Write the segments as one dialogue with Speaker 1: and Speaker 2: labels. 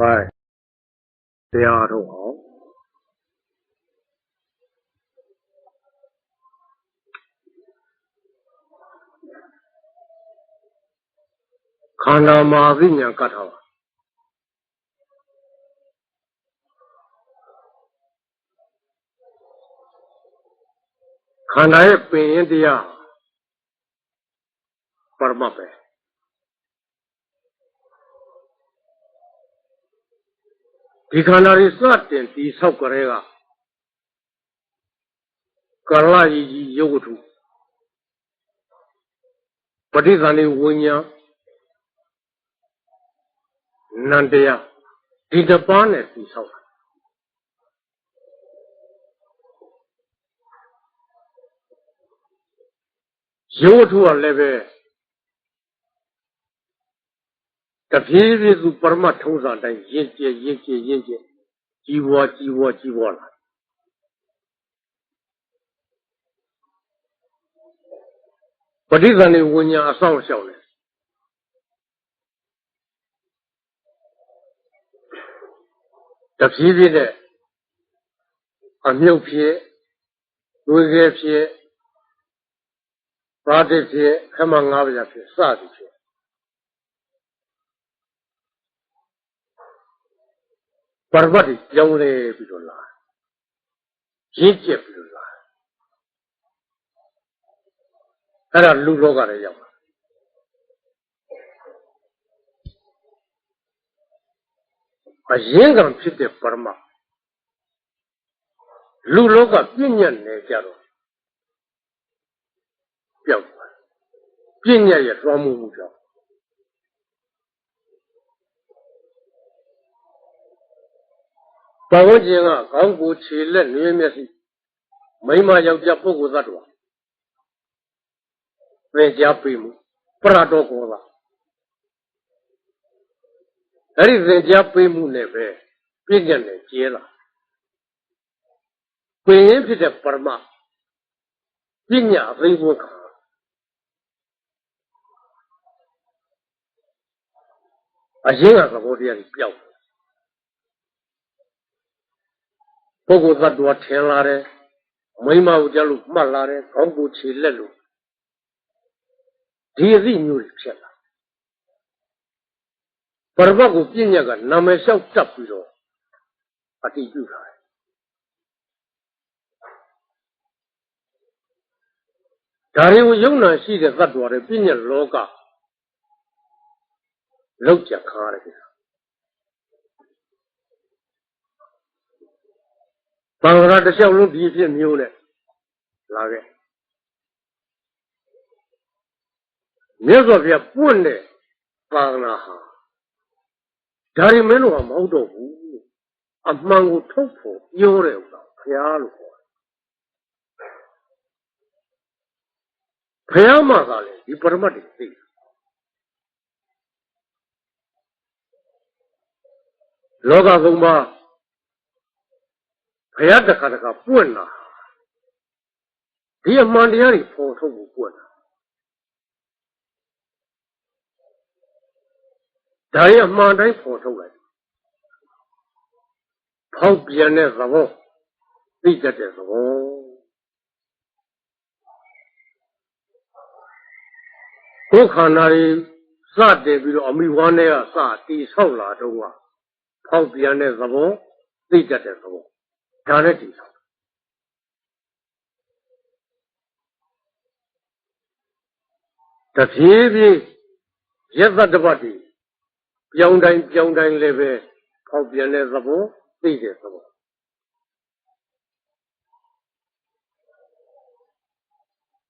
Speaker 1: はい。တရားထုတ်အောင်ခန္ဓာမှာအသိဉာဏ်ကတ်ထားပါခန္ဓာရဲ့ပင်ရင်တရားပရမတ်ပဲ ဒီခန္ဓာတွေစတင်တည်ဆောက်ကြတဲ့ကကာလကြီးကြီးရုပ်ဝတ္ထုပဋိသန္ဓေဝိညာဉ်နန္တရားဒီတစ်ပါးနဲ့တည်ဆောက်တာရုပ်ဝတ္ထုကလည်းပဲတ ဖြည်းဖြည်းသူပရမတ်ထုံးစံအတိုင်းရင့်ကျက်ရင့်ကျက်ရင့်ကျက်ကြီးပွားကြီးပွားကြီးပွားလာပဋိသန္ဓေဝိညာဉ်အဆောင်ရှောက်တယ်တဖြည်းဖြည်းနဲ့အမြုပ်ဖြစ်ဝေခဲဖြစ်ပါတိဖြစ်ခမငါးပါးဖြစ်စသည်ဖြစ် ပရပတ်ကြီးကြောင်းလဲပြီးတော့လာရင့်ကျက်ပြီးတော့လာအဲ့ဒါလူလောကလည်းရောက်လာအရင်ကံဖြစ်တဲ့ပရမတ်လူလောကပြည့်ညတ်နေကြတော့ပျောက်သွားပြည့်ညတ်ရဲ့တွားမှုမှုကြောင့် ပတ်ဝန်းကျင်ကခေါင်းကိုယ်ခြေလက်နွေးမျက်စိမိန်းမယောက်ျားပုဂ္ဂိုလ်သတ္တဝါသင်ကြားပေးမှုပရတော်ကောသာအဲ့ဒီသင်ကြားပေးမှုနဲ့ပဲပြည့်ညတ်နဲ့ကျဲလာပင်ရင်ဖြစ်တဲ့ပရမပညာအသိဘုခါအရင်ကသဘောတရားကြီးပျောက်တယ် ပုဂ္ဂိုလ်သတ္တဝါထင်လာတယ်မိမကိုကြလို့မှတ်လာတယ်ခေါင်းကိုခြေလက်လို့ဒီအသည့်မျိုးတွေဖြစ်လာပရပတ်ကိုပြည့်ညက်ကနာမည်လျှောက်တက်ပြီးတော့အတိပြုထားတယ်ဒါတွေကိုယုံနာရှိတဲ့သတ္တဝါတွေပြည့်ညက်လောကလောက်ကြခါရတယ် သံဃာတစ်လျှောက်လုံးဒီအဖြစ်မျိုးနဲ့လာခဲ့မြတ်စွာဘုရားပွင့်တဲ့သာသနာဟာဒါရီမင်းတို့ကမဟုတ်တော့ဘူးအမှန်ကိုထုတ်ဖို့ပြောတဲ့ဥစ္စာဘုရားလို့ခေါ်တယ်ဘုရားမှာသာလေဒီပရမတ်တွေသိတယ်လောကသုံးပါး ဘုရားတခါတခါပွင့်လာဒီအမှန်တရားတွေပေါ်ထုတ်ဖို့ပွင့်လာဒါရီအမှန်တိုင်းပေါ်ထုတ်လိုက်ဖောက်ပြန်တဲ့သဘောသိတတ်တဲ့သဘောကိုယ်ခန္ဓာတွေစတင်ပြီးတော့အမိဝမ်းတွေကစတီဆောက်လာတော့ကဖောက်ပြန်တဲ့သဘောသိတတ်တဲ့သဘော ဒါနဲ့တည်ဆောင်တဖြည်းဖြည်းရက်သတ္တပတ်တည်ပြောင်းတိုင်းပြောင်းတိုင်းလည်းပဲဖောက်ပြန်တဲ့သဘောသိတဲ့သဘော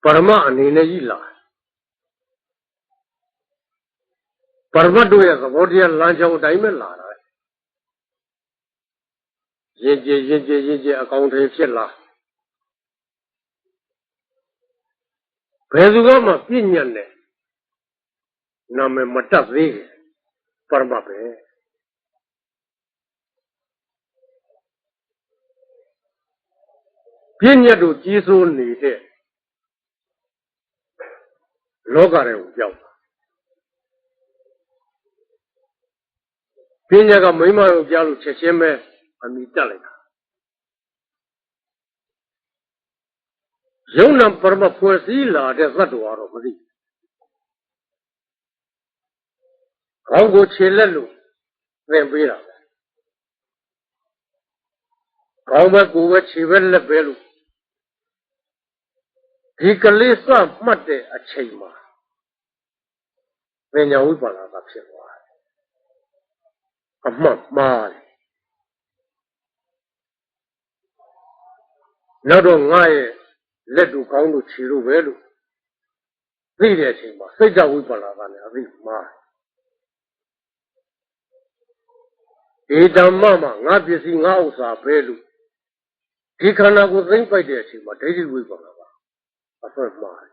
Speaker 1: ပရမအနေနဲ့ကြီးလာပရမတ်တို့ရဲ့သဘောတရားလမ်းကြောင်းအတိုင်းပဲလာတာ ရင်ကျေရင်ကျေရင်ကျေအကောင်တွေဖြစ်လာဘယ်သူကမှပြည့်ညတ်နဲ့နာမည်မတတ်သေးဘူးပရမတ်ပဲပြည့်ညတ်တို့ကြီးစိုးနေတဲ့လောကတွေကိုကြောက်တာပညာကမိမတို့ကြားလို့ချက်ချင်းပဲ အမိတက်လိုက်တာယုံနံပရမဖွဲ့စည်းလာတဲ့သတ္တဝါတော့မသိခေါင်းကိုခြေလက်လို့သင်ပေးတာပဲခေါင်းပဲကိုယ်ပဲခြေပဲလက်ပဲလို့ဒီကလေးစမှတ်တဲ့အချိန်မှာပညာဝိပါဒကဖြစ်သွားတယ်အမှတ်မှားတယ် နောက်တော့ငါရဲ့လက်တို့ကောင်းတို့ခြေတို့ပဲလို့သိတဲ့အချိန်မှာစိတ်ဓာတ်ဝိပါဒကလည်းအသိမှားတယ်ဒီဓမ္မမှာငါပစ္စည်းငါဥစ္စာပဲလို့ဒီခန္ဓာကိုသိမ့်ပိုက်တဲ့အချိန်မှာဒိဋ္ဌိဝိပါဒကအဖက်မှားတယ်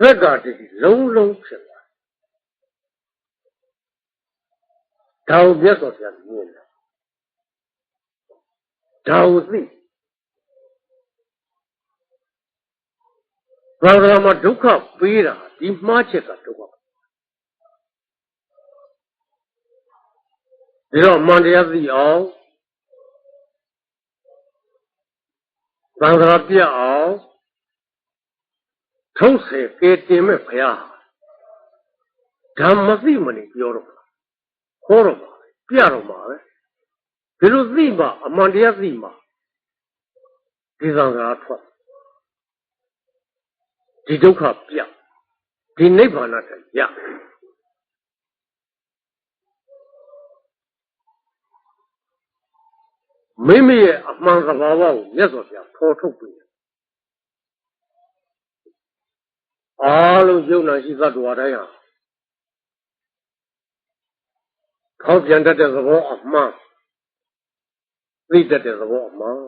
Speaker 1: သက္ကာတိလုံးလုံးဖြစ်လာဒါကိုမြတ်စွာဘုရားမြင်တယ် ဒါကိုသိဘာသာမှာဒုက္ခပေးတာဒီမှားချက်ကဒုက္ခဒီတော့မန္တရားသိအောင်သံဃာပြအောင်ထုံးစေကေတင်မဲ့ဘုရားဓမ္မသိမနေပြောတော့ခေါ်တော့မှာပြတော့မှာပဲ ဒီလိုသိမှအမှန်တရားသိမှဒီသံဃာထွက်ဒီဒုက္ခပြဒီနိဗ္ဗာန်တရမိမိရဲ့အမှန်သဘာဝကိုမြတ်စွာဘုရားဖော်ထုတ်ပြီးအားလုံးယုံနာရှိသတ္တဝါတိုင်းဟာခေါင်းပြန်တတ်တဲ့သဘောအမှန် သိတတ်တဲ့သဘောအမှန်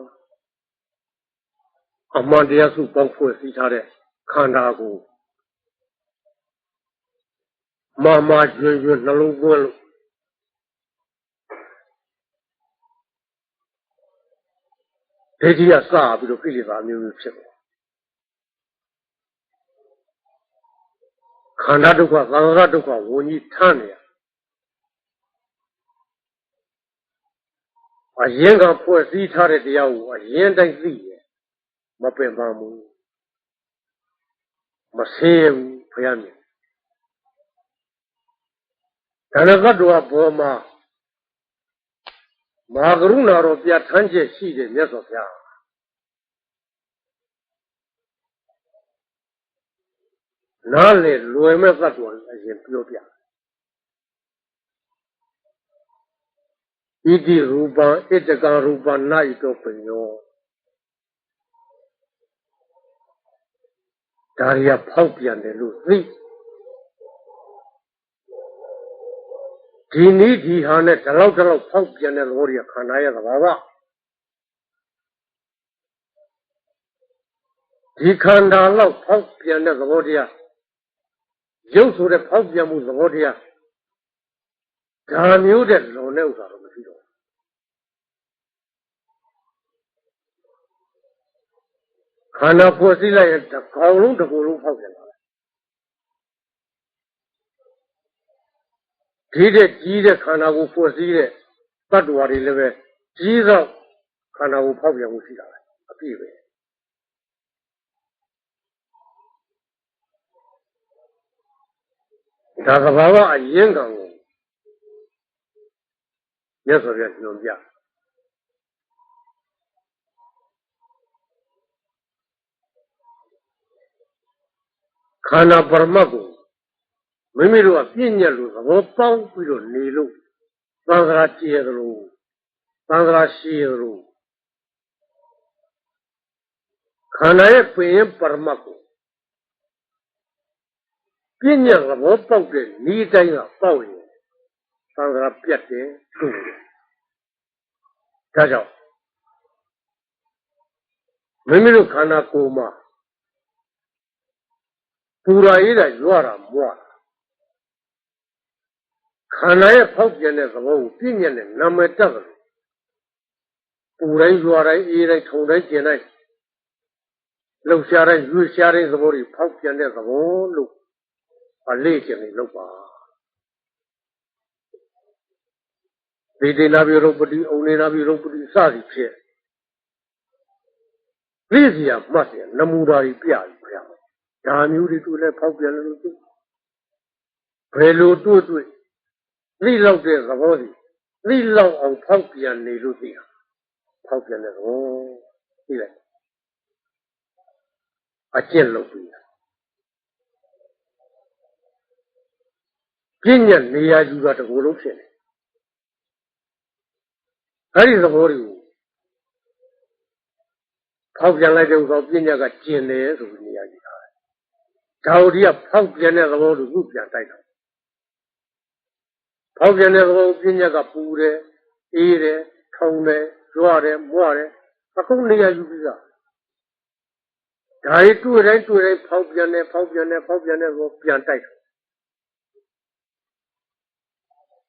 Speaker 1: အမှန်တရားစုပေါင်းဖွဲ့စည်းထားတဲ့ခန္ဓာကိုမာမာကျွင်ကျွင်နှလုံးသွင်းလို့ဒိဋ္ဌိကစပြီးတော့ကိလေသာမျိုးမျိုးဖြစ်တယ်ခန္ဓာဒုက္ခသံဃာဒုက္ခဝဉ္ကြီးထမ်းနေရ အရင်ကဖွဲ့စည်းထားတဲ့တရားကိုအရင်တိုင်းသိရမပင်ပန်းဘူးမဆေးဘူးဘုရားမြင်ဒါနကတ္တဝဘောမှာမာကရုဏာတော်ပြဋ္ဌာန်းချက်ရှိတယ်မြတ်စွာဘုရားနားလေလွယ်မဲ့သတ္တဝါအရင်ပြောပြ ဣတိရူပံဣတကံရူပနာဣတောပညောဒါရီကဖောက်ပြန်တယ်လို့သိဒီနည်းဒီဟာနဲ့ဒီလောက်ဒီလောက်ဖောက်ပြန်တဲ့သဘောတွေကခန္ဓာရဲ့သဘာဝဒီခန္ဓာလောက်ဖောက်ပြန်တဲ့သဘောတရားရုပ်ဆိုတဲ့ဖောက်ပြန်မှုသဘောတရားဒါမျိုးတဲ့လွန်တဲ့ဥစ္စာတော့မရှိတော့ ခန္ဓာဖွဲ့စည်းလိုက်ရင်တစ်ကောင်လုံးတစ်ခုလုံးဖောက်ပြန်လာတယ်ဒီတဲ့ကြီးတဲ့ခန္ဓာကိုဖွဲ့စည်းတဲ့တ attva တွေလည်းပဲကြီးသောခန္ဓာကိုဖောက်ပြန်မှုရှိတာပဲအပြည့်ပဲဒါကဘာဝအရင်ကံကိုမြတ်စွာဘုရားညွှန်ပြ ခန္ဓာပရမတ်ကိုမိမိတို့ကပြည့်ညက်လို့သဘောပေါက်ပြီးတော့နေလို့သံဃာကျဲသလိုသံဃာရှိသလိုခန္ဓာရဲ့ပင်ရင်ပရမတ်ကိုပြည့်ညက်သဘောပေါက်တဲ့ဤတိုင်းကပေါက်ရင်သံဃာပြတ်တယ်သူ့ဒါကြောင့်မိမိတို့ခန္ဓာကိုယ်မှာ ပူရာရေးတာရွာတာမွားခန္ဓာရဲ့ဖောက်ပြန်တဲ့သဘောကိုပြည့်ညက်တဲ့နာမည်တက်တယ်ပူတိုင်းရွာတိုင်းအေးတိုင်းထုံတိုင်းကျင်တိုင်းလှုပ်ရှားတိုင်းရွေ့ရှားတဲ့သဘောတွေဖောက်ပြန်တဲ့သဘောလို့အလေးကျင်နေလို့ပါဒေဒေနာပြုရုပ်ပတိဩနေနာပြုရုပ်ပတိစသည်ဖြစ်သိစီရမှတ်တယ်နမူတာကြီးပြပြီဗျာ ဒါမျိုးတွေတွေ့လဲဖောက်ပြန်လို့သိဘယ်လိုတွေ့တွေ့သိလောက်တဲ့သဘောစီသိလောက်အောင်ဖောက်ပြန်နေလို့သိတာဖောက်ပြန်တဲ့သဘောသိလိုက်အကျင့်လုပ်ပြီးပြဉ္ညာနေရာယူတာတကူလုံးဖြစ်နေအဲ့ဒီသဘောတွေကိုဖောက်ပြန်လိုက်တဲ့ဥစ္စာပြဉ္ညာကကျင်တယ်ဆိုပြီးနေရာယူတာ ဒါဝတိကဖောက်ပြန်တဲ့သဘောကိုခုပြန်တိုက်တာဖောက်ပြန်တဲ့သဘောပြဉ္ညာကပူတယ်အေးတယ်ထုံတယ်ကြွားတယ်မွားတယ်အခုနေရာယူပြီးသားဒါရီတွေ့တိုင်းတွေ့တိုင်းဖောက်ပြန်တယ်ဖောက်ပြန်တယ်ဖောက်ပြန်တဲ့ကိုပြန်တိုက်တယ်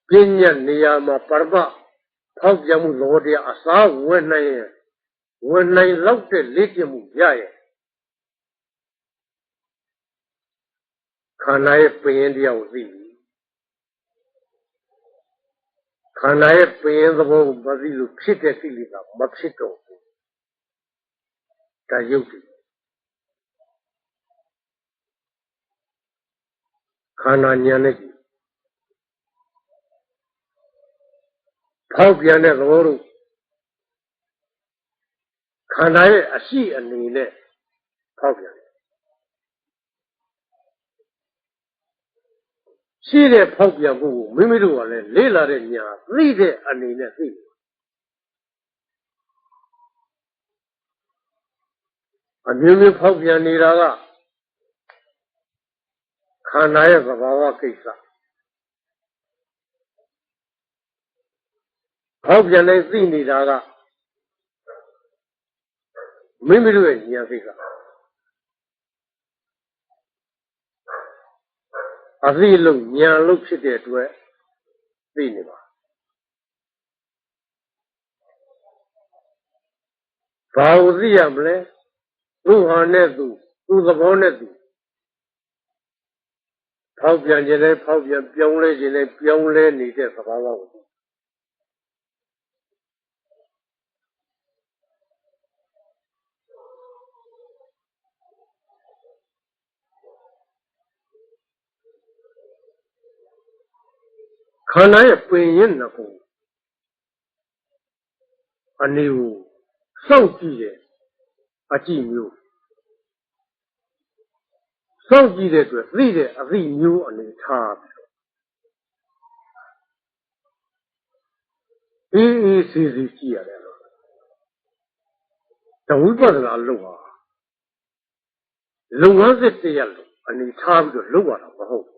Speaker 1: ပညာနေရာမှာပရမဖောက်ပြန်မှုလောတရားအစားဝင်နိုင်ရင်ဝင်နိုင်လောက်တဲ့လေ့ကျင့်မှုရရဲ့ ခန္ဓာရဲ့ပင်ရင်တရားကိုသိပြီခန္ဓာရဲ့ပင်ရင်သဘောကိုမသိလို့ဖြစ်တဲ့ကိလေသာမဖြစ်တော့ဘူးဒါယုတ်တယ်ခန္ဓာဉာဏ်နဲ့ကြည့်ဖောက်ပြန်တဲ့သဘောတို့ခန္ဓာရဲ့အရှိအနေနဲ့ဖောက်ပြန်တယ် ရှိတဲ့ဖောက်ပြန်မှုကိုမိမိတို့ကလည်းလေးလာတဲ့ညာသိတဲ့အနေနဲ့သိတယ်အမျိုးမျိုးဖောက်ပြန်နေတာကခန္ဓာရဲ့သဘာဝကိစ္စဖောက်ပြန်နေသိနေတာကမိမိတို့ရဲ့ဉာဏ်စိတ်က အသိလို့ဉာဏ်လို့ဖြစ်တဲ့အတွက်သိနေပါဘာကိုသိရမလဲသူ့ဟာနဲ့သူသူ့သဘောနဲ့သူဖောက်ပြန်ခြင်းနဲ့ဖောက်ပြန်ပြောင်းလဲခြင်းနဲ့ပြောင်းလဲနေတဲ့သဘာဝကို ခန္ဓာရဲ့ပင်ရင်နှစ်ခုအနေကိုစောင့်ကြည့်တယ်အကြည့်မျိုးစောင့်ကြည့်တဲ့အတွက်သိတဲ့အသိမျိုးအနေထားပြီးအေးအေးစီစီကြည့်ရတယ်လို့တဝိပဿနာလုပ်ပါလုပ်ငန်းစစ်တရက်လို့အနေထားပြီးတော့လုပ်ရတာမဟုတ်ဘူး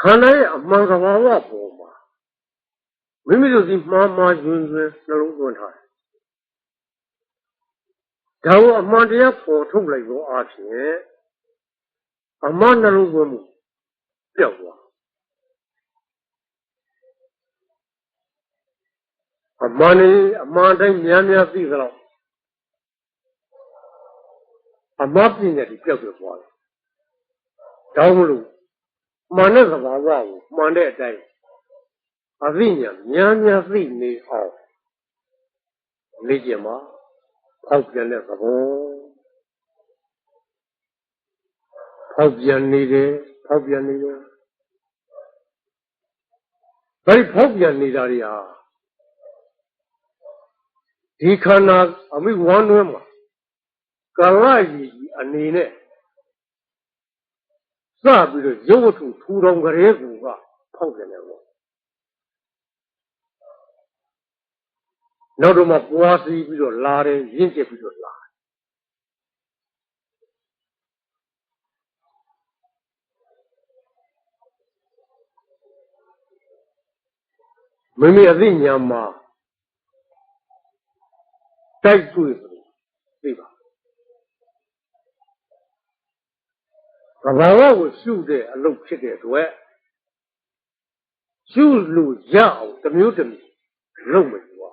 Speaker 1: ခန္ဓာရဲ့အမှန်သဘာဝပေါ်မှာမိမိတို့ဒီမှားမှားယွန်းယွန်းနှလုံးသွင်းထားတယ်ဒါကိုအမှန်တရားပေါ်ထုတ်လိုက်တော့အားဖြင့်အမှန်နှလုံးသွင်းမှုပျောက်သွားအမှန်နေအမှန်တိုင်းများများသိသလောက်အမှန်ပြည့်တဲ့ဒီပျောက်ပြသွားတယ်။ဒါမှမဟုတ် မှန်တဲ့သဘာဝကိုမှန်တဲ့အတိုင်းအသိဉာဏ်များများသိနေအောင်လေ့ကျင့်ပါဖောက်ပြန်တဲ့သဘောဖောက်ပြန်နေတယ်ဖောက်ပြန်နေတယ်ဘယ်ဖောက်ပြန်နေတာတွေဟာဒီခန္ဓာအမိဝမ်းတွင်းမှာကာလကြီးအနေနဲ့ စပြီးတော့ရုပ်ဝတ္ထုထူထောင်ကြတဲ့ကူကဖောက်ပြန်တယ်ပေါ့နောက်တော့မှပွားစီးပြီးတော့လာတယ်ရင့်ကျက်ပြီးတော့လာမိမိအသိဉာဏ်မှာတိုက်တွေ့သိပါသ ဘာဝကိုရှုတဲ့အလုပ်ဖြစ်တဲ့အတွက်ရှုလို့ရအောင်တစ်မျိုးတစ်မျိုးလုပ်မယ်ကွာ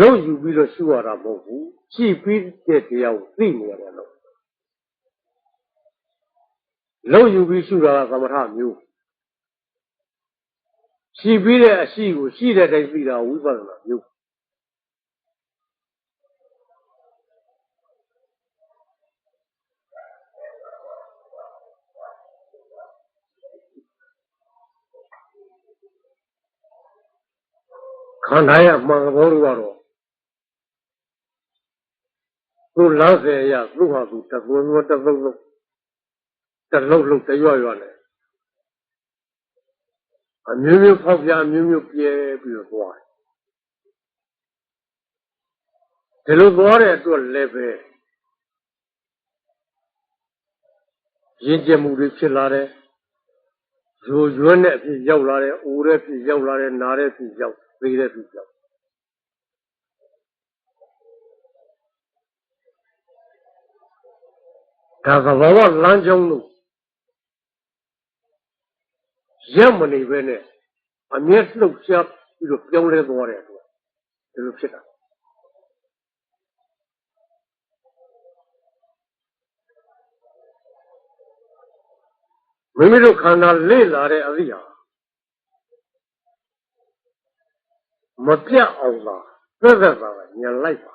Speaker 1: လုပ်ယူပြီးတော့ရှုရတာမဟုတ်ဘူးရှိပြီးတဲ့တရားကိုသိနေရတယ်လို့လုံယူပြီးရှုတာကသမထမျိုးရှိပြီးတဲ့အရှိကိုရှိတဲ့တိုင်းသိတာဝိပဿနာမျိုး ခန္ဓာရဲ့အမှန်သဘောတို့ကတော့သူ့လမ်းစဉ်အရသူ့ဟာသူတသွန်းသွန်းတသုံးလုံးတလုံးလုံးတရွရွနဲ့အမျိုးမျိုးဖောက်ပြအမျိုးမျိုးပြဲပြီးတော့သွားတယ်ဒီလိုသွားတဲ့အတွက်လည်းပဲရင်းကျက်မှုတွေဖြစ်လာတယ်ဇိုရွန်းတဲ့အဖြစ်ရောက်လာတယ်အိုတဲ့အဖြစ်ရောက်လာတယ်နားတဲ့အဖြစ်ရောက် သေးတဲ့အဖြစ်ရောက်ဒါသဘာဝလမ်းကြောင်းလို့ရက်မနေပဲနဲ့အမျက်လှုပ်ရှားပြီးတော့ပြောင်းလဲသွားတဲ့အတွက်ဒီလိုဖြစ်တာမိမိတို့ခန္ဓာလေ့လာတဲ့အသည့်ဟာ မပြတ်အောင်သာသက်သက်သာသာညံလိုက်ပါ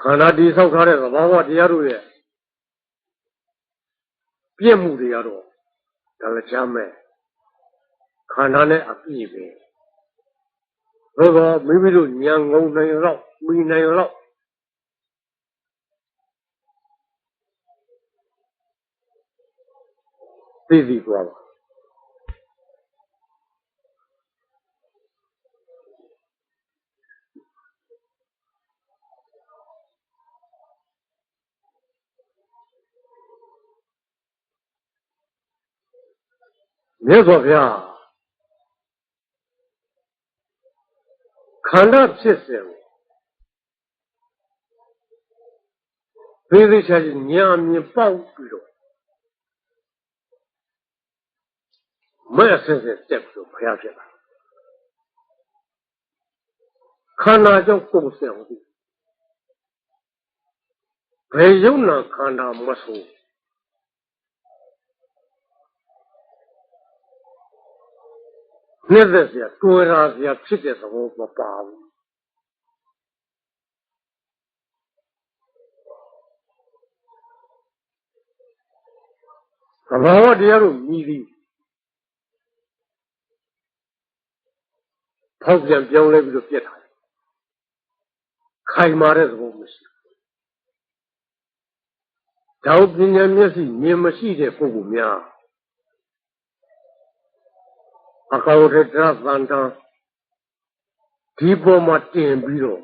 Speaker 1: ခန္ဓာတည်ဆောက်ထားတဲ့သဘာဝတရားတို့ရဲ့ပြည့်မှုတွေကတော့ဒါလည်းချမ်းမဲ့ခန္ဓာနဲ့အပြည့်ပဲသို့တော့မိမိတို့ဉာဏ်ငုံနိုင်တော့မိနိုင်တော့သိသိသွားပါ mē sō piyā khāndā pshē sē wē pē dē shā jī nyā mē pā wū kū yō mē sē sē sē pshē wē piyā pshē bā khāndā jāng kō sē wē pē yō nā khāndā mā sō wē န္ဓာကြောင့်ပုံစံအောင်ဒီဘယ်ယုံနာခန္ဓာမဆိုးနှစ်သက်စရာတွေ့ရာစရာဖြစ်တဲ့သဘောမပါဘူးသဘာဝတရားတို့မြည်သည်ဖောက်ပြန်ပြောင်းလဲပြီးတော့ပြက်တာခိုင်မာတဲ့သဘောမရှိဘူး။ဒါပညာမျက်စိမြင်မရှိတဲ့ပုဂ္ဂိုလ်များ အကောရတသန္တာဒီပေါ်မှာတင်ပြီးတော့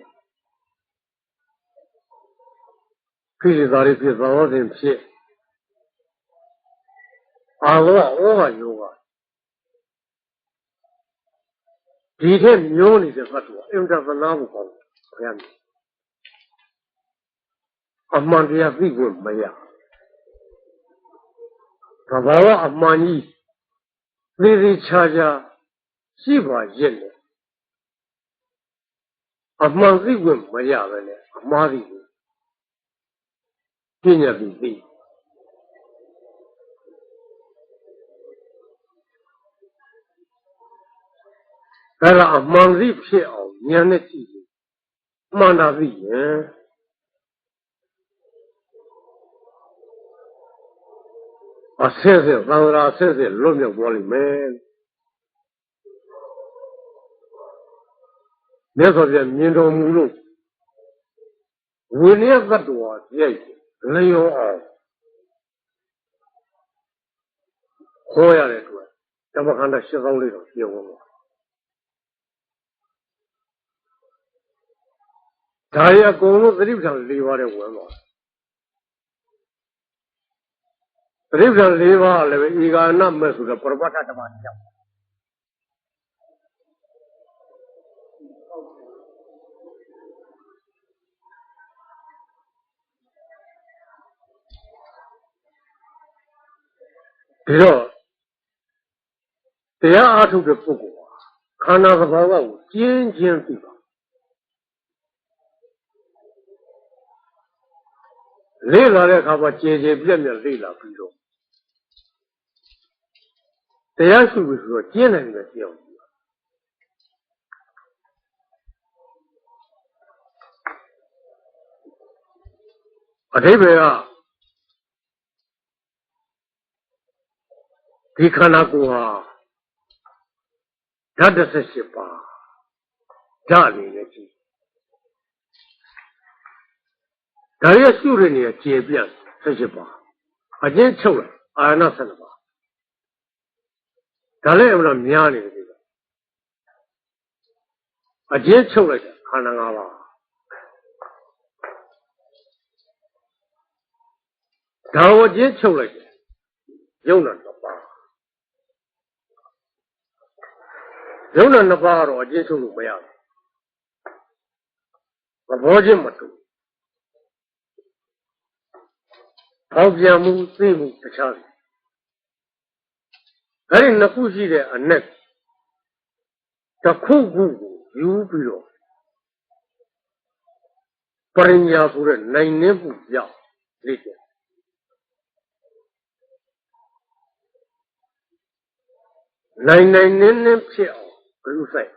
Speaker 1: ခိလေသာတွေဖြစ်သောစဉ်ဖြစ်အာလောဩဟာယောဂဒီထက်မျိုးနေတဲ့ဘတ်တော်အင်တာသနာကိုကောင်းဘုရားမြင်အမှန်တရားသိဖို့မရသဘာဝအမှန်ကြီး သေးသေးချာချာရှိပါရဲ့လေအမှန်သိခွင့်မရပဲနဲ့အမှားသိကိုပြညာပြီးသိဒါကအမှန်သိဖြစ်အောင်ဉာဏ်နဲ့ကြည့်လို့မှန်တာသိရင် အဆက်ဆက်သံဃာဆက်ဆက်လွတ်မြောက်သွားလိမ့်မယ်မြတ်စွာဘုရားမြင်တော်မူလို့ဝိနည်းသတ္တဝါပြည့်လျောအောင်ခေါ်ရတဲ့အတွက်ဓမ္မခန္ဓာ၈000လေးတော့ပြောင်းသွားဒါရီအကုန်လုံးသတိပဋ္ဌာန်၄ပါးတဲ့ဝင်သွား သတိပဋ္ဌာန်၄ပါးလည်းပဲဧကာနမဲ့ဆိုတော့ပရပတ္ထဓမ္မကြောင့်ဒီတော့တရားအားထုတ်တဲ့ပုဂ္ဂိုလ်ဟာခန္ဓာသဘာဝကိုကျင်းချင်းသိပါလေ့လာတဲ့အခါမှာကျေကျေပြက်ပြက်လေ့လာပြီးတော့ တရားရှိပြီဆိုတော့ကျင့်နိုင်တယ်ပြောင်းအထိပ္ပယ်ကဒီခန္ဓာကိုယ်ဟာဓာတ်18ပါးဓာတ်အနေနဲ့ကြည့်ဒါရဲ့ရှုရနေကျေပြတ်18ပါးအကျဉ်းချုပ်လိုက်အာရဏ12ပါး ဒါလည်းအမှန်များနေတယ်ဒီကအကျဉ်းချုပ်လိုက်တာခန္ဓာ၅ပါးဒါကိုအကျဉ်းချုပ်လိုက်တယ်ယုံနာတစ်ပါးယုံနာနှစ်ပါးကတော့အကျဉ်းချုပ်လို့မရဘူးသဘောချင်းမတူပေါက်ပြန်မှုသိမှုတခြားတယ် အဲ့ဒီနှစ်ခုရှိတဲ့အ내တစ်ခုခုကိုယူပြီးတော့ပရိညာဆိုတဲ့နိုင်နှင်းမှုရောက်လေ့ကျင့်နိုင်နိုင်နှင်းနှင်းဖြစ်အောင်ဘယ်လိုဆိုင်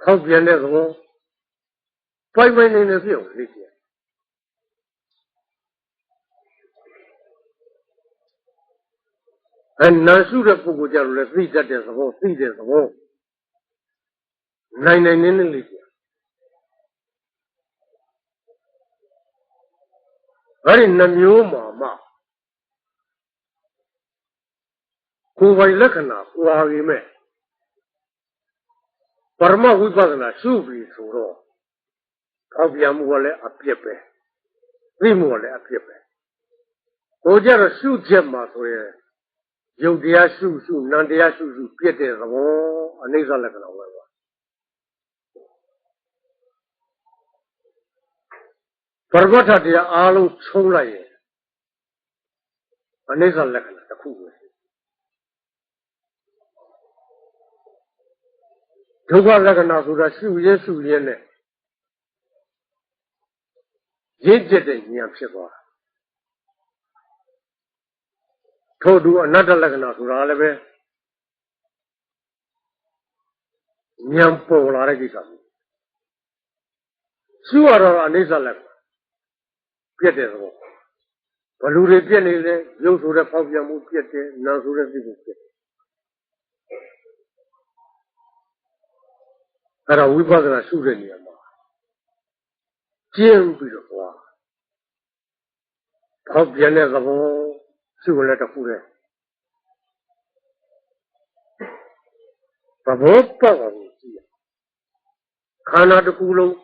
Speaker 1: ဖောက်ပြန်တဲ့သဘောပိုက်ပိုက်နေနေဖြစ်အောင်လေ့ကျင့် အဲနာရှုတဲ့ပုဂ္ဂိုလ်ကြလို့လည်းသိတတ်တဲ့သဘောသိတဲ့သဘောနိုင်နိုင်နေနေလေ့ကျင့်အဲ့ဒီနှမျိုးမှာမှကိုယ်ပိုင်လက္ခဏာပွာပေမဲ့ပရမဝိပဿနာရှုပြီဆိုတော့ထောက်ပြန်မှုကလည်းအပြစ်ပဲသိမှုကလည်းအပြစ်ပဲဟိုကြတော့ရှုချက်မှာဆိုရင် ယုတ်တရားရှုရှုနံတရားရှုရှုပြည့်တဲ့သဘောအနိစ္စလက္ခဏာပဲပါပရမတ္ထတရားအားလုံးချုံးလိုက်ရင်အနိစ္စလက္ခဏာတစ်ခုပဲဒုက္ခလက္ခဏာဆိုတာရှုရဲရှုရဲနဲ့ရင့်ကျက်တဲ့ဉာဏ်ဖြစ်သွားတာ ထို့သူအနတ္တလက္ခဏာဆိုတာလည်းပဲဉာဏ်ပေါ်လာတဲ့ကိစ္စမျိုးရှုရတော့အနိစ္စလက္ခဏာပြည့်တဲ့သဘောဘလူတွေပြည့်နေလဲရုပ်ဆိုတဲ့ပေါက်ပြန်မှုပြည့်တယ်နာဆိုတဲ့သိမှုပြည့်တယ်အဲ့ဒါဝိပဿနာရှုတဲ့နေရာမှာကျင့်ပြီးတော့သွားပေါက်ပြန်တဲ့သဘော ရှုလည်းတစ်ခုတည်းသဘောပေါက်အောင်ကြည့်ရခန္ဓာတစ်ခုလုံး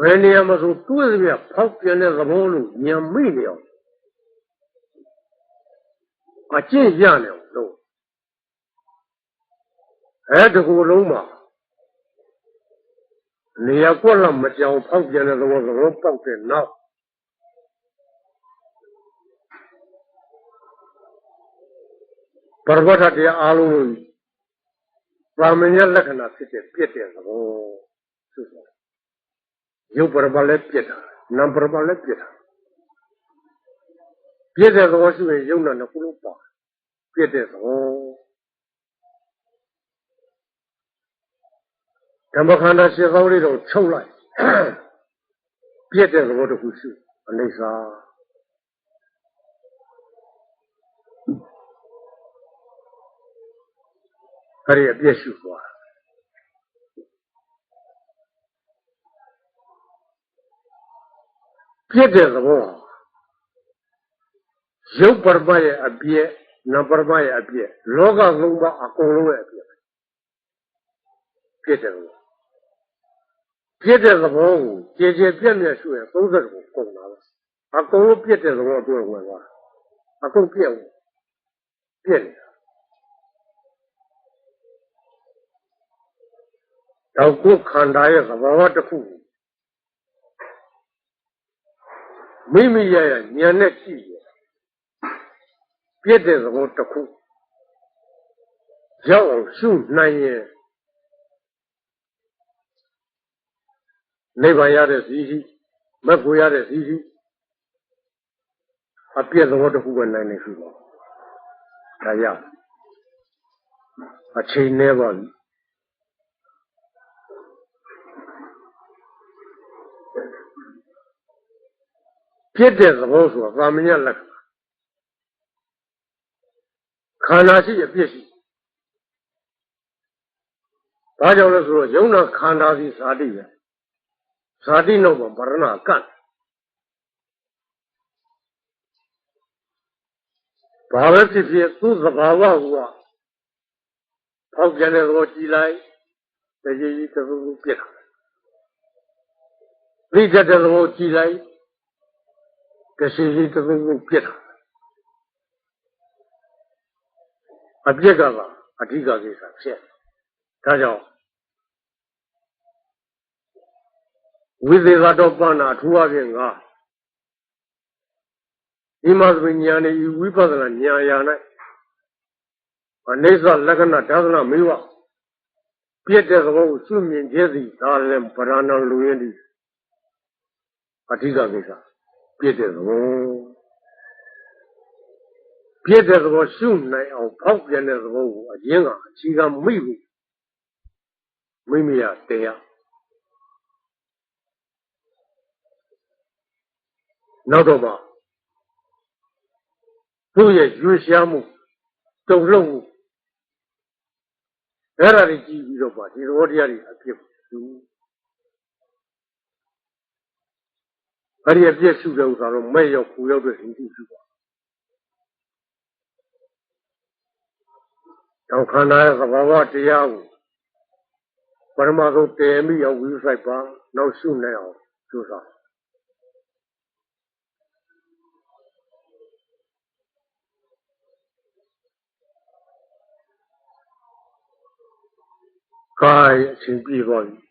Speaker 1: ဘယ်နေရာမှာဆိုတွေးရဖောက်ပြန်တဲ့သဘောလို့ညံမိနေအောင်အကျင့်ရနေအောင်လုပ်အဲတကူလုံးမှာနေရာကွက်လောက်မကြောင်ဖောက်ပြန်တဲ့သဘောသဘောပေါက်တဲ့နောက် ပရမတ္ထတရားအားလုံးပါမညာလက္ခဏာဖြစ်တဲ့ပြည့်တဲ့သဘောဆိုတော့ရုပ်ပရမလည်းပြည့်တာနာမ်ပရမလည်းပြည့်တာပြည့်တဲ့သဘောရှိရင်ယုံနာနှစ်ခုလုံးပါပြည့်တဲ့သဘောဓမ္မခန္ဓာရှင်းကောင်းလေးတော့ချုပ်လိုက်ပြည့်တဲ့သဘောတစ်ခုရှိအနိစ္စ အဲ့ဒီအပြည့်ရှုသွားပြည့်တဲ့သဘောရုပ်ပရမရဲ့အပြည့်နံပရမရဲ့အပြည့်လောကလုံးပါအကုန်လုံးရဲ့အပြည့်ပြည့်တဲ့သဘောပြည့်တဲ့သဘောကိုကျေကျေပြည့်ပြည့်ရှုရင်30ကိုကုန်တာပဲအကုန်လုံးပြည့်တဲ့သဘောအတွက်ဝင်သွားအကုန်ပြည့်ဝင်ပြည့်နေတာ တော့ကိုယ်ခန္ဓာရဲ့သဘာဝတစ်ခုမိမိရဲ့ဉာဏ်နဲ့ကြည့်ရပြည့်တဲ့သဘောတစ်ခုရောက်အောင်ရှုနိုင်ရင်နိဗ္ဗာန်ရတဲ့စီရှိမက်ကိုရတဲ့စီစီအပြည့်သဘောတစ်ခုပဲနိုင်နေရှိပါဒါရအချိန်နဲ့ပါပြီ ပြည့်တဲ့သဘောဆိုတာသာမညလက္ခဏာခန္ဓာရှိအပြည့်ရှိဘာကြောင့်လဲဆိုတော့ယုံနာခန္ဓာစီဇာတိပဲဇာတိနောက်မှာဗရဏကတ်ဘာပဲဖြစ်ဖြစ်သူ့သဘာဝကဖောက်ပြန်တဲ့သဘောကြည်လိုက်တကြီးကြီးတစ်ခုခုပြစ်တာပြိတ္တတဲ့သဘောကြည်လိုက် တရှိရှိတစ်ခုခုပြစ်တာအပြစ်ကပါအဓိကကိစ္စဖြစ်ဒါကြောင့်ဝိသေကတော့ပဏ္ဏအထူးအဖြင့်ကဒီမှာဆိုဉာဏ်ဤဝိပဿနာဉာဏ်ရာ၌အနေစလက္ခဏာဒါသနာမေဝပြည့်တဲ့သဘောကိုရှုမြင်ခြင်းသည်ဒါလည်းဗရဏံလူရင်းသည်အဓိကကိစ္စ ပြည့်တဲ့သဘောပြည့်တဲ့သဘောရှုနိုင်အောင်ဖောက်ပြန်တဲ့သဘောကိုအရင်ကအခြေခံမိဘူးမိမိရတရားနောက်တော့မှသူ့ရဲ့ရွေးရှားမှုတုံ့လုံမှုအဲ့ဒါတွေကြည့်ပြီးတော့မှဒီသဘောတရားတွေအဖြစ်သူ အဲ့ဒီအပြည့်ရှုတဲ့ဥစ္စာတော့မဲ့ရောက်ပူရောက်တဲ့ဟိတုရှုပါတော့ခန္ဓာရဲ့သဘာဝတရားကိုပရမဂုတ်တည်မိအောင်ဝိဆိုင်ပါနောက်ရှုနေအောင်ကြိုးစားကာယအချင်းပြေသွားပြီ